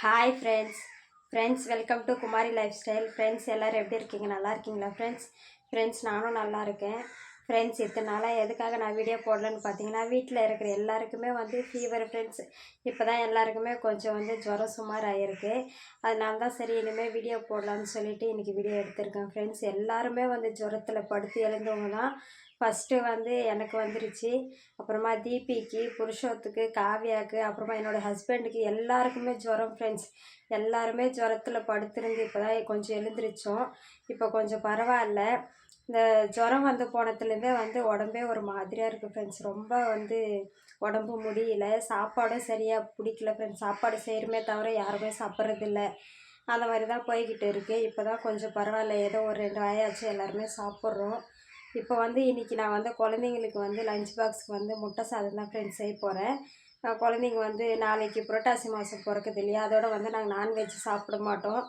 Hi friends friends welcome to Kumari life style friends எல்லோரும் எப்படி இருக்கீங்க? நல்லா இருக்கீங்களா ஃப்ரெண்ட்ஸ் ஃப்ரெண்ட்ஸ் நானும் நல்லா இருக்கேன். ஃப்ரெண்ட்ஸ் இத்தனை நாளாக எதுக்காக நான் வீடியோ போடலன்னு பார்த்தீங்கன்னா வீட்டில் இருக்கிற எல்லாருக்குமே வந்து ஃபீவர் ஃப்ரெண்ட்ஸ் இப்போ தான் எல்லாருக்குமே கொஞ்சம் வந்து ஜுரம் சுமார் ஆகிருக்கு அதனால தான் சரி இனிமேல் வீடியோ போடலான்னு சொல்லிவிட்டு இன்றைக்கி வீடியோ எடுத்திருக்கேன் ஃப்ரெண்ட்ஸ் எல்லாருமே வந்து ஜுரத்தில் படுத்து எழுந்தவங்க தான் ஃபஸ்ட்டு வந்து எனக்கு வந்துருச்சு. அப்புறமா தீபிக்கு புருஷோத்துக்கு காவியாவுக்கு அப்புறமா என்னோடய ஹஸ்பண்டுக்கு எல்லாருக்குமே ஜுரம் ஃப்ரெண்ட்ஸ் எல்லாருமே ஜுரத்தில் படுத்துருந்து இப்போ தான் கொஞ்சம் எழுந்திரிச்சோம். இப்போ கொஞ்சம் பரவாயில்ல. இந்த ஜுரம் வந்து போனதுலேருந்தே வந்து உடம்பே ஒரு மாதிரியாக இருக்குது ஃப்ரெண்ட்ஸ் ரொம்ப வந்து உடம்பு முடியல. சாப்பாடும் சரியாக பிடிக்கல ஃப்ரெண்ட்ஸ் சாப்பாடு செய்கிறமே தவிர யாருமே சாப்பிட்றதில்ல. அந்த மாதிரி தான் போய்கிட்டு இருக்குது இப்போ தான் கொஞ்சம் பரவாயில்ல. ஏதோ ஒரு ரெண்டு வாயாச்சு எல்லாருமே சாப்பிட்றோம். இப்போ வந்து இன்றைக்கி நான் வந்து குழந்தைங்களுக்கு வந்து லஞ்ச் பாக்ஸுக்கு வந்து முட்டை சாதம் தான் ஃப்ரெண்ட்ஸ் செய்ய போகிறேன் குழந்தைங்க வந்து நாளைக்கு புரட்டாசி மாதம் பிறக்குது இல்லையா? அதோடு வந்து நாங்கள் நான்வெஜ் சாப்பிட மாட்டோம்.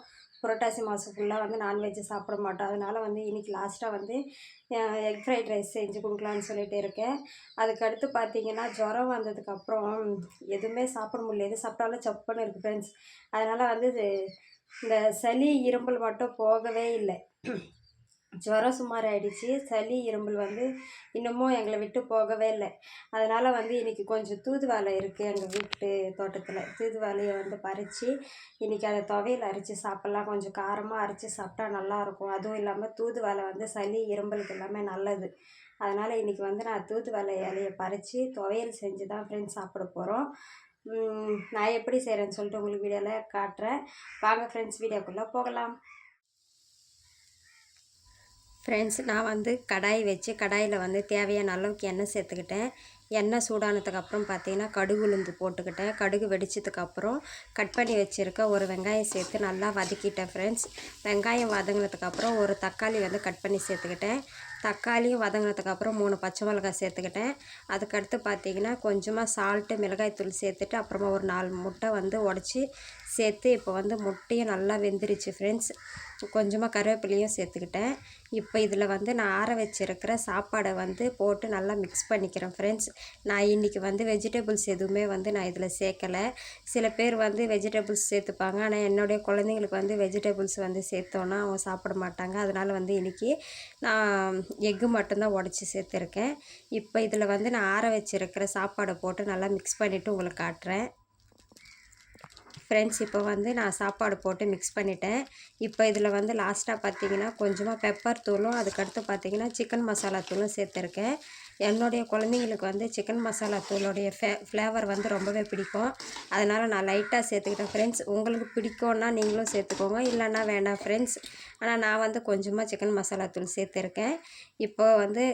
புரட்டாசி மாதம் ஃபுல்லாக வந்து நான்வெஜ் சாப்பிட மாட்டோம். அதனால் வந்து இன்றைக்கி லாஸ்ட்டாக வந்து எக் ஃப்ரைட் ரைஸ் செஞ்சு கொடுக்கலான்னு சொல்லிட்டு இருக்கேன். அதுக்கடுத்து பார்த்தீங்கன்னா ஜுரம் வந்ததுக்கப்புறம் எதுவுமே சாப்பிட முடியல. எது சாப்பிட்டாலும் சப்புன்னு இருக்குது ஃப்ரெண்ட்ஸ் அதனால் வந்து இந்த சளி இரும்பல் மட்டும் போகவே இல்லை. ஜுரம் சுமார் ஆகிடுச்சி சளி இரும்பல் வந்து இன்னமும் எங்களை விட்டு போகவே இல்லை. அதனால் வந்து இன்றைக்கி கொஞ்சம் தூதுவாலை இருக்குது எங்கள் வீட்டு தோட்டத்தில். தூதுவாலையை வந்து பறித்து இன்றைக்கி அதை துவையில் அரைச்சி சாப்பிட்லாம். கொஞ்சம் காரமாக அரைச்சி சாப்பிட்டா நல்லாயிருக்கும் அதுவும் இல்லாமல் தூதுவாலை வந்து சளி இரும்பலுக்கு எல்லாமே நல்லது. அதனால் இன்றைக்கி வந்து நான் தூதுவாலை இலையை பறித்து துவையல் செஞ்சு தான் ஃப்ரெண்ட்ஸ் சாப்பிட போகிறோம் நான் எப்படி செய்கிறேன்னு சொல்லிட்டு உங்களுக்கு வீடியோவில் காட்டுறேன். வாங்க ஃப்ரெண்ட்ஸ் வீடியோக்குள்ளே போகலாம். ஃப்ரெண்ட்ஸ் நான் வந்து கடாய் வச்சு கடாயில் வந்து தேவையான அளவுக்கு எண்ணெய் சேர்த்துக்கிட்டேன். எண்ணெய் சூடானதுக்கப்புறம் பார்த்தீங்கன்னா கடுகு உளுந்து போட்டுக்கிட்டேன். கடுகு வெடிச்சதுக்கப்புறம் கட் பண்ணி வச்சுருக்க ஒரு வெங்காயம் சேர்த்து நல்லா வதக்கிட்டேன் ஃப்ரெண்ட்ஸ் வெங்காயம் வதங்கினதுக்கப்புறம் ஒரு தக்காளி வந்து கட் பண்ணி சேர்த்துக்கிட்டேன். தக்காளியும் வதங்கினதுக்கப்புறம் மூணு பச்சை மிளகாய் சேர்த்துக்கிட்டேன். அதுக்கடுத்து பார்த்தீங்கன்னா கொஞ்சமாக சால்ட்டு மிளகாய் தூள் சேர்த்துட்டு அப்புறமா ஒரு நாலு முட்டை வந்து உடச்சி சேர்த்து இப்போ வந்து முட்டையும் நல்லா வெந்துருச்சு ஃப்ரெண்ட்ஸ் கொஞ்சமாக கருவேப்பிலையும் சேர்த்துக்கிட்டேன். இப்போ இதில் வந்து நான் ஆற வச்சிருக்கிற சாப்பாடை வந்து போட்டு நல்லா மிக்ஸ் பண்ணிக்கிறேன் ஃப்ரெண்ட்ஸ் நான் இன்றைக்கி வந்து வெஜிடபிள்ஸ் எதுவுமே வந்து நான் இதில் சேர்க்கலை. சில பேர் வந்து வெஜிடபிள்ஸ் சேர்த்துப்பாங்க. ஆனால் என்னுடைய குழந்தைங்களுக்கு வந்து வெஜிடபிள்ஸ் வந்து சேர்த்தோன்னா அவங்க சாப்பிட மாட்டாங்க. அதனால் வந்து இன்றைக்கி நான் எக்கு மட்டும்தான் உடச்சி சேர்த்துருக்கேன். இப்போ இதில் வந்து நான் ஆற வச்சிருக்கிற சாப்பாடை போட்டு நல்லா மிக்ஸ் பண்ணிவிட்டு உங்களுக்கு காட்டுறேன். ஃப்ரெண்ட்ஸ் இப்போ வந்து நான் சாப்பாடு போட்டு மிக்ஸ் பண்ணிட்டேன். இப்போ இதில் வந்து லாஸ்ட்டாக பார்த்தீங்கன்னா கொஞ்சமாக பெப்பர் தூளும் அதுக்கடுத்து பார்த்தீங்கன்னா சிக்கன் மசாலா தூளும் சேர்த்துருக்கேன். என்னுடைய குழந்தைங்களுக்கு வந்து சிக்கன் மசாலா தூளுடைய ஃபே ஃப்ளேவர் வந்து ரொம்பவே பிடிக்கும். அதனால் நான் லைட்டாக சேர்த்துக்கிட்டேன் ஃப்ரெண்ட்ஸ் உங்களுக்கு பிடிக்கும்னா நீங்களும் சேர்த்துக்கோங்க இல்லைன்னா வேண்டாம் ஃப்ரெண்ட்ஸ் ஆனால் நான் வந்து கொஞ்சமாக சிக்கன் மசாலா தூள் சேர்த்துருக்கேன். இப்போ வந்து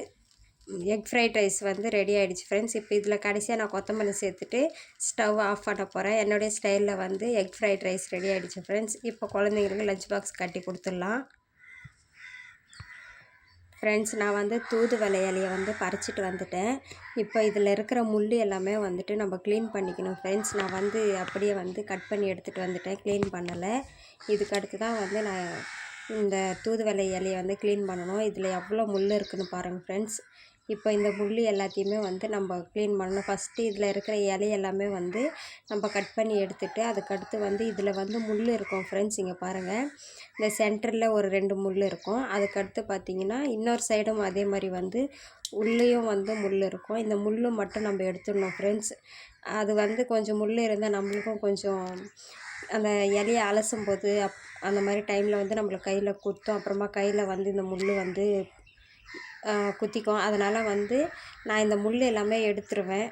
எக் ஃப்ரைட் ரைஸ் வந்து ரெடி ஆகிடுச்சு ஃப்ரெண்ட்ஸ் இப்போ இதில் கடைசியாக நான் கொத்தமல்லி சேர்த்துட்டு ஸ்டவ் ஆஃப் பண்ண போகிறேன் என்னுடைய ஸ்டைலில் வந்து எக் ஃப்ரைட் ரைஸ் ரெடி ஆகிடுச்சு ஃப்ரெண்ட்ஸ் இப்போ குழந்தைங்களுக்கு லஞ்ச் பாக்ஸ் கட்டி கொடுத்துடலாம். ஃப்ரெண்ட்ஸ் நான் வந்து தூதுவளை இலையை வந்து பறிச்சிட்டு வந்துட்டேன். இப்போ இதில் இருக்கிற முள் எல்லாமே வந்துட்டு நம்ம க்ளீன் பண்ணிக்கணும் ஃப்ரெண்ட்ஸ் நான் வந்து அப்படியே வந்து கட் பண்ணி எடுத்துகிட்டு வந்துட்டேன். க்ளீன் பண்ணலை. இதுக்கு அடுத்து தான் வந்து நான் இந்த தூதுவளை இலையை வந்து க்ளீன் பண்ணணும். இதில் எவ்வளோ முள் இருக்குதுன்னு பாருங்கள் ஃப்ரெண்ட்ஸ் இப்போ இந்த முள் எல்லாத்தையுமே வந்து நம்ம க்ளீன் பண்ணணும். ஃபஸ்ட்டு இதில் இருக்கிற இலை எல்லாமே வந்து நம்ம கட் பண்ணி எடுத்துகிட்டு அதுக்கடுத்து வந்து இதில் வந்து முள் இருக்கும் ஃப்ரெண்ட்ஸ் இங்கே பாருங்கள் இந்த சென்டரில் ஒரு ரெண்டு முள் இருக்கும். அதுக்கடுத்து பார்த்திங்கன்னா இன்னொரு சைடும் அதே மாதிரி வந்து உள்ளேயும் வந்து முள் இருக்கும். இந்த முள் மட்டும் நம்ம எடுத்துடணும் ஃப்ரெண்ட்ஸ் அது வந்து கொஞ்சம் முள் இருந்தால் நம்மளுக்கும் கொஞ்சம் அந்த இலையை அலசும் போது அப் அந்த மாதிரி டைமில் வந்து நம்மளுக்கு கையில் குத்தும். அப்புறமா கையில் வந்து இந்த முள் வந்து குத்திக்கும் அதனால் வந்து நான் இந்த முள் எல்லாமே எடுத்துருவேன்.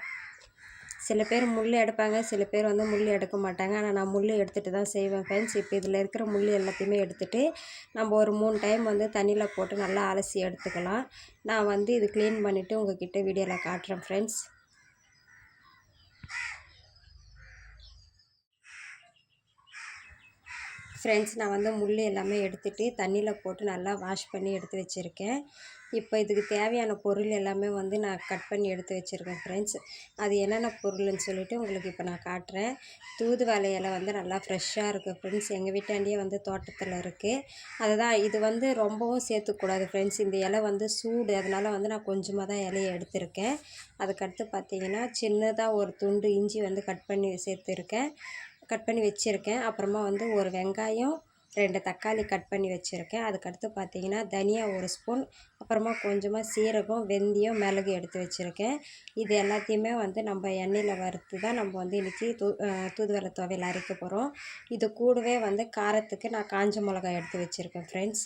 சில பேர் முள் எடுப்பாங்க சில பேர் வந்து முள் எடுக்க மாட்டாங்க. ஆனால் நான் முள் எடுத்துகிட்டு தான் செய்வேன் ஃப்ரெண்ட்ஸ் இப்போ இதில் இருக்கிற முள் எல்லாத்தையுமே எடுத்துகிட்டு நம்ம ஒரு மூணு டைம் வந்து தண்ணியில் போட்டு நல்லா அலசி எடுத்துக்கலாம். நான் வந்து இது க்ளீன் பண்ணிவிட்டு உங்கள்கிட்ட வீடியோவில் காட்டுறேன் ஃப்ரெண்ட்ஸ் ஃப்ரெண்ட்ஸ் நான் வந்து முள் எல்லாமே எடுத்துகிட்டு தண்ணியில் போட்டு நல்லா வாஷ் பண்ணி எடுத்து வச்சுருக்கேன். இப்போ இதுக்கு தேவையான பொருள் எல்லாமே வந்து நான் கட் பண்ணி எடுத்து வச்சுருக்கேன் ஃப்ரெண்ட்ஸ். அது என்னென்ன பொருள்னு சொல்லிவிட்டு உங்களுக்கு இப்போ நான் காட்டுறேன். தூதுவளை இலை வந்து நல்லா ஃப்ரெஷ்ஷாக இருக்குது ஃப்ரெண்ட்ஸ். எங்கள் வீட்டாண்டியே வந்து தோட்டத்தில் இருக்குது அதுதான் இது வந்து ரொம்பவும் சேர்த்துக்கூடாது ஃப்ரெண்ட்ஸ். இந்த இலை வந்து சூடு அதனால் வந்து நான் கொஞ்சமாக தான் இலையை எடுத்திருக்கேன். அதுக்கடுத்து பார்த்தீங்கன்னா சின்னதாக ஒரு துண்டு இஞ்சி வந்து கட் பண்ணி சேர்த்துருக்கேன். கட் பண்ணி வச்சுருக்கேன். அப்புறமா வந்து ஒரு வெங்காயம் ரெண்டு தக்காளி கட் பண்ணி வச்சுருக்கேன். அதுக்கடுத்து பார்த்தீங்கன்னா தனியா ஒரு ஸ்பூன் அப்புறமா கொஞ்சமாக சீரகம் வெந்தயம் மிளகு எடுத்து வச்சுருக்கேன். இது எல்லாத்தையுமே வந்து நம்ம எண்ணெயில் வறுத்து தான் நம்ம வந்து இன்றைக்கி தூ தூதுவளை துவையில் அரைக்க போகிறோம் இது கூடவே வந்து காரத்துக்கு நான் காஞ்ச மிளகாய் எடுத்து வச்சுருக்கேன் ஃப்ரெண்ட்ஸ்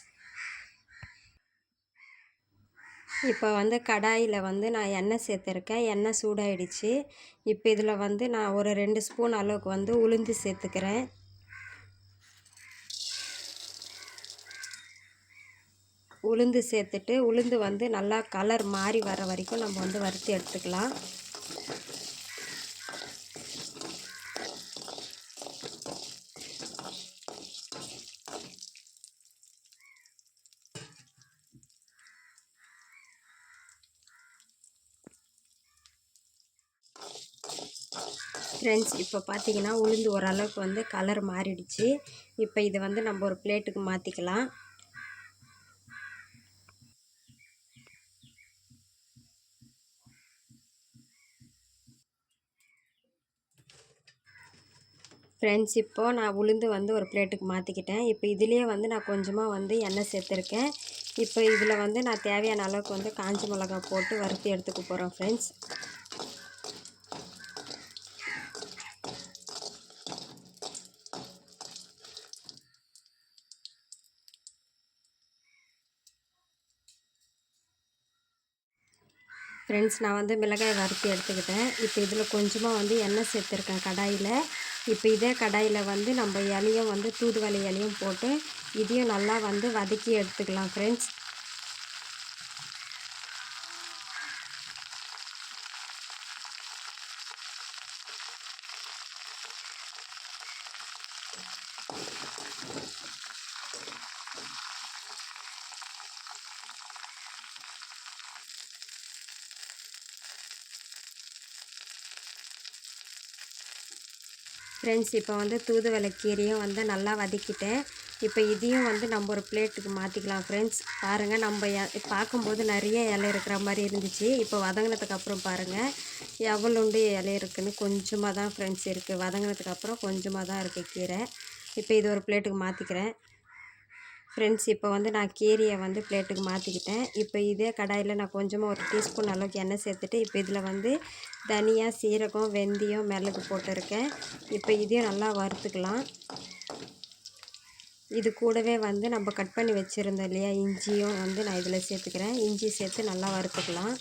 இப்போ வந்து கடாயில் வந்து நான் எண்ணெய் சேர்த்துருக்கேன். எண்ணெய் சூடாயிடுச்சு. இப்போ இதில் வந்து நான் ஒரு ரெண்டு ஸ்பூன் அளவுக்கு வந்து உளுந்து சேர்த்துக்கிறேன். உளுந்து சேர்த்துட்டு உளுந்து வந்து நல்லா கலர் மாறி வர வரைக்கும் நம்ம வந்து வறுத்து எடுத்துக்கலாம். ஃப்ரெண்ட்ஸ் இப்போ பார்த்தீங்கன்னா உளுந்து ஓரளவுக்கு வந்து கலர் மாறிடுச்சு. இப்போ இதை வந்து நம்ம ஒரு பிளேட்டுக்கு மாற்றிக்கலாம் ஃப்ரெண்ட்ஸ் இப்போது நான் உளுந்து வந்து ஒரு பிளேட்டுக்கு மாற்றிக்கிட்டேன் இப்போ இதுலேயே வந்து நான் கொஞ்சமாக வந்து எண்ணெய் சேர்த்துருக்கேன். இப்போ இதில் வந்து நான் தேவையான அளவுக்கு வந்து காஞ்ச மிளகா போட்டு வறுத்து எடுத்துக்க போகிறேன் ஃப்ரெண்ட்ஸ் ஃப்ரெண்ட்ஸ் நான் வந்து மிளகாய் வறுத்து எடுத்துக்கிட்டேன். இப்போ இதில் கொஞ்சமாக வந்து எண்ணெய் சேர்த்துருக்கேன் கடாயில். இப்போ இதே கடாயில் வந்து நம்ம இலையும் வந்து தூதுவளை இலையும் போட்டு இதையும் நல்லா வந்து வதக்கி எடுத்துக்கலாம் ஃப்ரெண்ட்ஸ் ஃப்ரெண்ட்ஸ் இப்போ வந்து தூதுவளை கீரையும் வந்து நல்லா வதக்கிட்டேன். இப்போ இதையும் வந்து நம்ம ஒரு பிளேட்டுக்கு மாற்றிக்கலாம் ஃப்ரெண்ட்ஸ் பாருங்கள் நம்ம பார்க்கும்போது நிறைய இலை இருக்கிற மாதிரி இருந்துச்சு. இப்போ வதங்கினதுக்கு அப்புறம் பாருங்கள் எவ்வளோண்டு இலை இருக்குதுன்னு கொஞ்சமாக தான் ஃப்ரெண்ட்ஸ் இருக்குது வதங்கினதுக்கு அப்புறம் கொஞ்சமாக தான் இருக்குது கீரை. இப்போ இது ஒரு பிளேட்டுக்கு மாற்றிக்கிறேன் ஃப்ரெண்ட்ஸ் இப்போ வந்து நான் கீரையை வந்து பிளேட்டுக்கு மாற்றிக்கிட்டேன் இப்போ இதே கடாயில் நான் கொஞ்சமாக ஒரு டீஸ்பூன் அளவுக்கு எண்ணெய் சேர்த்துட்டு இப்போ இதில் வந்து தனியாக சீரகம் வெந்தயம் மிளகு போட்டிருக்கேன். இப்போ இதையும் நல்லா வறுத்துக்கலாம். இது கூடவே வந்து நம்ம கட் பண்ணி வச்சுருந்தோம் இல்லையா இஞ்சியும் வந்து நான் இதில் சேர்த்துக்கிறேன். இஞ்சி சேர்த்து நல்லா வறுத்துக்கலாம்.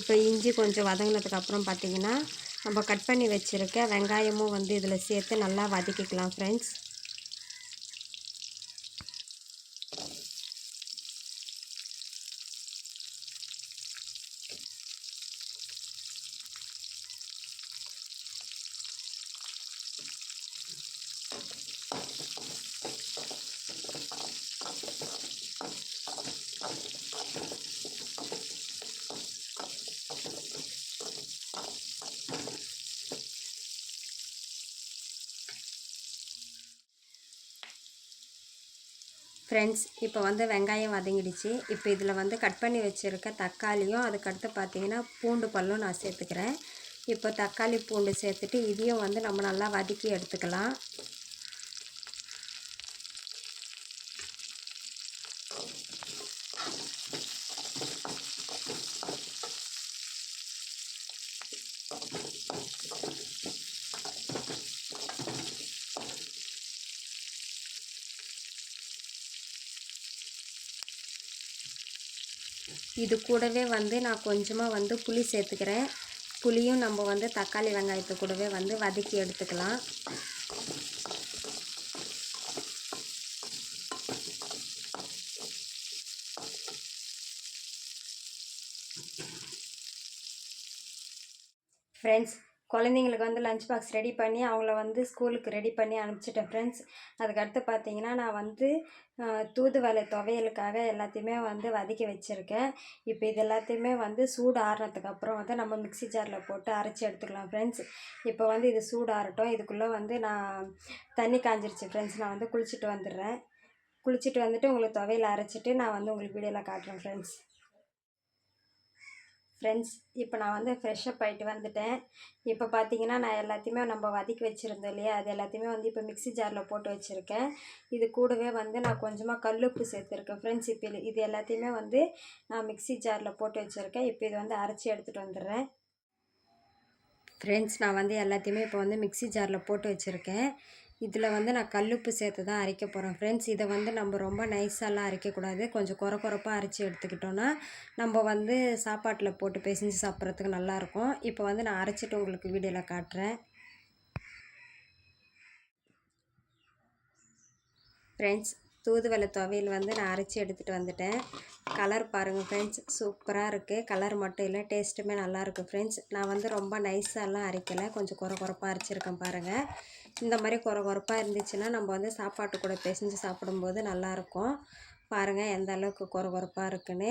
இப்போ இஞ்சி கொஞ்சம் வதங்கினதுக்கப்புறம் பார்த்திங்கன்னா பார்த்தீங்கன்னா நம்ம கட் பண்ணி வச்சுருக்க வெங்காயமும் வந்து இதில் சேர்த்து நல்லா வதக்கிக்கலாம் ஃப்ரெண்ட்ஸ் ஃப்ரெண்ட்ஸ் இப்போ வந்து வெங்காயம் வதங்கிடுச்சு. இப்போ இதில் வந்து கட் பண்ணி வச்சுருக்க தக்காளியும் அதுக்கடுத்து பார்த்தீங்கன்னா பூண்டு பல்லும் நான் சேர்த்துக்கிறேன். இப்போ தக்காளி பூண்டு சேர்த்துட்டு இதையும் வந்து நம்ம நல்லா வதக்கி எடுத்துக்கலாம். இது கூடவே வந்து நான் கொஞ்சமாக வந்து புளி சேர்த்துக்கிறேன். புளியும் நம்ம வந்து தக்காளி வெங்காயத்தை கூடவே வந்து வதக்கி எடுத்துக்கலாம். ஃப்ரெண்ட்ஸ் குழந்தைங்களுக்கு வந்து லஞ்ச் பாக்ஸ் ரெடி பண்ணி அவங்கள வந்து ஸ்கூலுக்கு ரெடி பண்ணி அனுப்பிச்சிட்டேன் ஃப்ரெண்ட்ஸ் அதுக்கடுத்து பார்த்தீங்கன்னா நான் வந்து தூதுவளை துவையலுக்காக எல்லாத்தையுமே வந்து வதக்கி வச்சுருக்கேன். இப்போ இது எல்லாத்தையுமே வந்து சூடு ஆறுனதுக்கப்புறம் வந்து நம்ம மிக்ஸி ஜாரில் போட்டு அரைச்சி எடுத்துக்கலாம் ஃப்ரெண்ட்ஸ் இப்போ வந்து இது சூடு ஆறட்டும். இதுக்குள்ளே வந்து நான் தண்ணி காஞ்சிருச்சு ஃப்ரெண்ட்ஸ் நான் வந்து குளிச்சுட்டு வந்துடுறேன். குளிச்சுட்டு வந்துட்டு உங்களுக்கு துவையில் அரைச்சிட்டு நான் வந்து உங்களுக்கு வீடியோவில் காட்டுறேன் ஃப்ரெண்ட்ஸ் ஃப்ரெண்ட்ஸ் இப்போ நான் வந்து ஃப்ரெஷ்ஷப் ஆகிட்டு வந்துட்டேன். இப்போ பார்த்தீங்கன்னா நான் எல்லாத்தையுமே நம்ம வதக்கி வச்சுருந்தோம் இல்லையா? அது எல்லாத்தையுமே வந்து இப்போ மிக்ஸி ஜாரில் போட்டு வச்சுருக்கேன். இது கூடவே வந்து நான் கொஞ்சமாக கல்லுப்பு சேர்த்துருக்கேன். ஃப்ரெண்ட்ஸ் இப்போ இது- எல்லாத்தையுமே வந்து நான் மிக்ஸி ஜாரில் போட்டு வச்சுருக்கேன். இப்போ இது வந்து அரைச்சி எடுத்துகிட்டு வந்துடுறேன். ஃப்ரெண்ட்ஸ் நான் வந்து எல்லாத்தையுமே இப்போ வந்து மிக்ஸி ஜாரில் போட்டு வச்சுருக்கேன். இதில் வந்து நான் கல்லுப்பு சேர்த்து தான் அரைக்க போகிறேன். ஃப்ரெண்ட்ஸ் இதை வந்து நம்ம ரொம்ப நைஸாலாம் அரைக்கக்கூடாது. கொஞ்சம் குறை குறைப்பாக அரைச்சி எடுத்துக்கிட்டோன்னா நம்ம வந்து சாப்பாட்டில் போட்டு பிசைஞ்சு சாப்பிட்றதுக்கு நல்லாயிருக்கும். இப்போ வந்து நான் அரைச்சிட்டு உங்களுக்கு வீடியோவில் காட்டுறேன். ஃப்ரெண்ட்ஸ் தூதுவளை துவையல் வந்து நான் அரைச்சி எடுத்துகிட்டு வந்துட்டேன். கலர் பாருங்கள் ஃப்ரெண்ட்ஸ் சூப்பராக இருக்குது கலர் மட்டும் இல்லை டேஸ்ட்டுமே நல்லாயிருக்கு ஃப்ரெண்ட்ஸ் நான் வந்து ரொம்ப நைஸாலாம் அரைக்கலை. கொஞ்சம் குறை குறைப்பாக அரைச்சிருக்கேன் பாருங்கள் இந்த மாதிரி குறை குறைப்பாக இருந்துச்சுன்னா நம்ம வந்து சாப்பாட்டு கூட பிசைஞ்சு சாப்பிடும்போது நல்லாயிருக்கும். பாருங்கள் எந்த அளவுக்கு குறை குறைப்பாக இருக்குன்னு.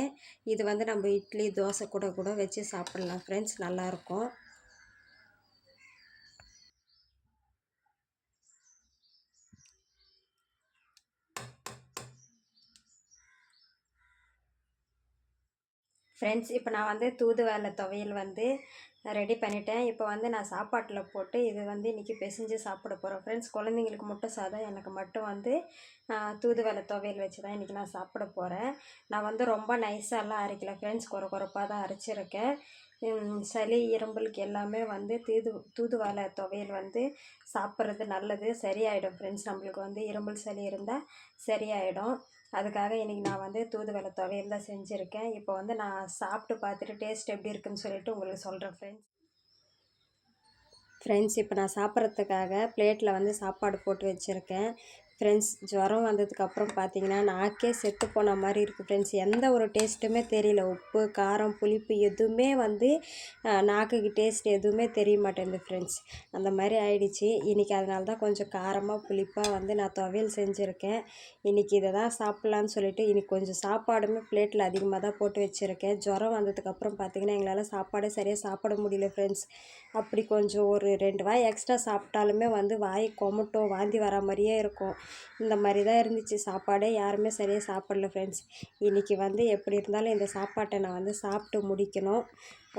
இது வந்து நம்ம இட்லி தோசை கூட கூட வச்சு சாப்பிட்லாம் ஃப்ரெண்ட்ஸ் நல்லாயிருக்கும். ஃப்ரெண்ட்ஸ் இப்போ நான் வந்து தூதுவளை துவையல் வந்து ரெடி பண்ணிட்டேன். இப்போ வந்து நான் சாப்பாட்டில் போட்டு இது வந்து இன்றைக்கி பிசைஞ்சு சாப்பிட போகிறோம் ஃப்ரெண்ட்ஸ் குழந்தைங்களுக்கு முட்டை சாதம் எனக்கு மட்டும் வந்து தூதுவலை தூதுவளை துவையல் வச்சு தான் இன்றைக்கி நான் சாப்பிட போகிறேன் நான் வந்து ரொம்ப நைஸாலாம் அரைக்கல. ஃப்ரெண்ட்ஸ் குறை குறைப்பாக தான் அரைச்சிருக்கேன். சளி இரும்பலுக்கு எல்லாமே வந்து தூது தூதுவளை துவையல் வந்து சாப்பிட்றது நல்லது. சரியாயிடும். ஃப்ரெண்ட்ஸ் நம்மளுக்கு வந்து இரும்பல் சளி இருந்தால் சரியாயிடும். அதுக்காக இன்றைக்கி நான் வந்து தூதுவளை துவையல் தான் செஞ்சுருக்கேன். இப்போ வந்து நான் சாப்பிட்டு பார்த்துட்டு டேஸ்ட் எப்படி இருக்குன்னு சொல்லிட்டு உங்களுக்கு சொல்கிறேன் ஃப்ரெண்ட்ஸ் ஃப்ரெண்ட்ஸ் இப்போ நான் சாப்பிட்றதுக்காக பிளேட்டில் வந்து சாப்பாடு போட்டு வச்சுருக்கேன். ஃப்ரெண்ட்ஸ் ஜுரம் வந்ததுக்கப்புறம் பார்த்தீங்கன்னா நாக்கே செத்து போன மாதிரி இருக்குது ஃப்ரெண்ட்ஸ் எந்த ஒரு டேஸ்ட்டுமே தெரியல. உப்பு காரம் புளிப்பு எதுவுமே வந்து நாக்குக்கு டேஸ்ட் எதுவுமே தெரிய மாட்டேங்குது ஃப்ரெண்ட்ஸ் அந்த மாதிரி ஆயிடுச்சு. இன்றைக்கி அதனால தான் கொஞ்சம் காரமாக புளிப்பாக வந்து நான் துவையல் செஞ்சுருக்கேன். இன்றைக்கி இதை தான் சாப்பிட்லான்னு சொல்லிட்டு இன்றைக்கி கொஞ்சம் சாப்பாடுமே பிளேட்டில் அதிகமாக தான் போட்டு வச்சுருக்கேன். ஜுரம் வந்ததுக்கப்புறம் பார்த்தீங்கன்னா எங்களால் சாப்பாடே சரியாக சாப்பிட முடியல ஃப்ரெண்ட்ஸ் அப்படி கொஞ்சம் ஒரு ரெண்டு வாய் எக்ஸ்ட்ரா சாப்பிட்டாலுமே வந்து வாய் கொமட்டும் வாந்தி வர மாதிரியே இருக்கும். இந்த மாதிரி தான் இருந்துச்சு. சாப்பாடே யாருமே சரியாக சாப்பிடல ஃப்ரெண்ட்ஸ் இன்றைக்கி வந்து எப்படி இருந்தாலும் இந்த சாப்பாட்டை நான் வந்து சாப்பிட்டு முடிக்கணும்.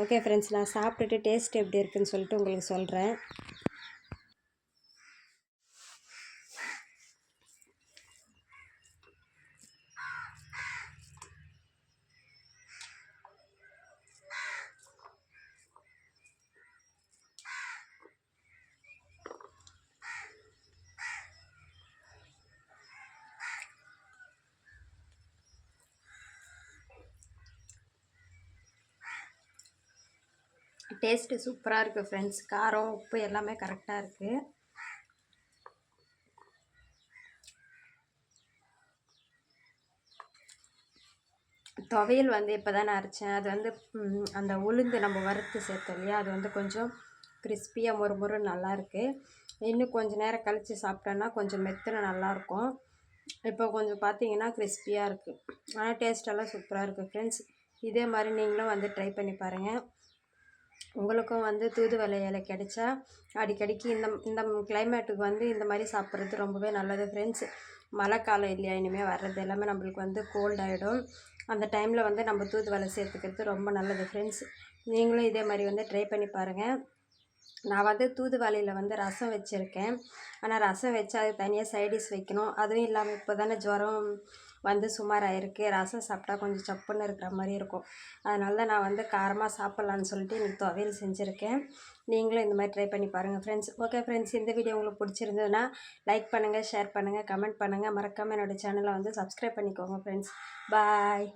ஓகே ஃப்ரெண்ட்ஸ் நான் சாப்பிட்டுட்டு டேஸ்ட் எப்படி இருக்குதுன்னு சொல்லிட்டு உங்களுக்கு சொல்கிறேன் டேஸ்ட்டு சூப்பராக இருக்குது ஃப்ரெண்ட்ஸ் காரம் உப்பு எல்லாமே கரெக்டாக இருக்குது துவையல் வந்து இப்போ தான் நான் அரைச்சேன். அது வந்து அந்த உளுந்து நம்ம வறுத்து சேர்த்தோம் இல்லையா? அது வந்து கொஞ்சம் கிறிஸ்பியாக மொறு மொறு நல்லா இருக்குது இன்னும் கொஞ்சம் நேரம் கழித்து சாப்பிட்டோன்னா கொஞ்சம் மெத்தனை நல்லாயிருக்கும் இப்போ கொஞ்சம் பார்த்தீங்கன்னா கிறிஸ்பியாக இருக்குது ஆனால் டேஸ்டெல்லாம் சூப்பராக இருக்குது ஃப்ரெண்ட்ஸ் இதே மாதிரி நீங்களும் வந்து ட்ரை பண்ணி பாருங்கள் உங்களுக்கும் வந்து தூதுவளை இலை கிடைச்சா அடிக்கடிக்கு இந்த இந்த கிளைமேட்டுக்கு வந்து இந்த மாதிரி சாப்பிட்றது ரொம்பவே நல்லது. ஃப்ரெண்ட்ஸ் மழை காலம் இல்லையா? இனிமேல் வர்றது எல்லாமே நம்மளுக்கு வந்து கோல்ட் ஆகிடும் அந்த டைமில் வந்து நம்ம தூதுவளை சேர்த்துக்கிறது ரொம்ப நல்லது. ஃப்ரெண்ட்ஸ் நீங்களும் இதே மாதிரி வந்து ட்ரை பண்ணி பாருங்கள் நான் வந்து தூதுவளையில் வந்து ரசம் வச்சுருக்கேன். ஆனால் ரசம் வச்சு அது தனியாக சைடிஷ் வைக்கணும். அதுவும் இல்லாமல் இப்போ தானே ஜுரம் வந்து சுமார் ஆயிருக்கு ரசம் சாப்பிட்டா கொஞ்சம் சப்புன்னு இருக்கிற மாதிரி இருக்கும். அதனால தான் நான் வந்து காரமாக சாப்பிட்லான்னு சொல்லிட்டு இன்றைக்கி துவையல் செஞ்சுருக்கேன். நீங்களும் இந்த மாதிரி ட்ரை பண்ணி பாருங்கள் ஃப்ரெண்ட்ஸ் ஓகே ஃப்ரெண்ட்ஸ் இந்த வீடியோ உங்களுக்கு பிடிச்சிருந்ததுன்னா லைக் பண்ணுங்கள் ஷேர் பண்ணுங்கள் கமெண்ட் பண்ணுங்கள் மறக்காமல் என்னோடய சேனலை வந்து சப்ஸ்கிரைப் பண்ணிக்கோங்க ஃப்ரெண்ட்ஸ் பாய்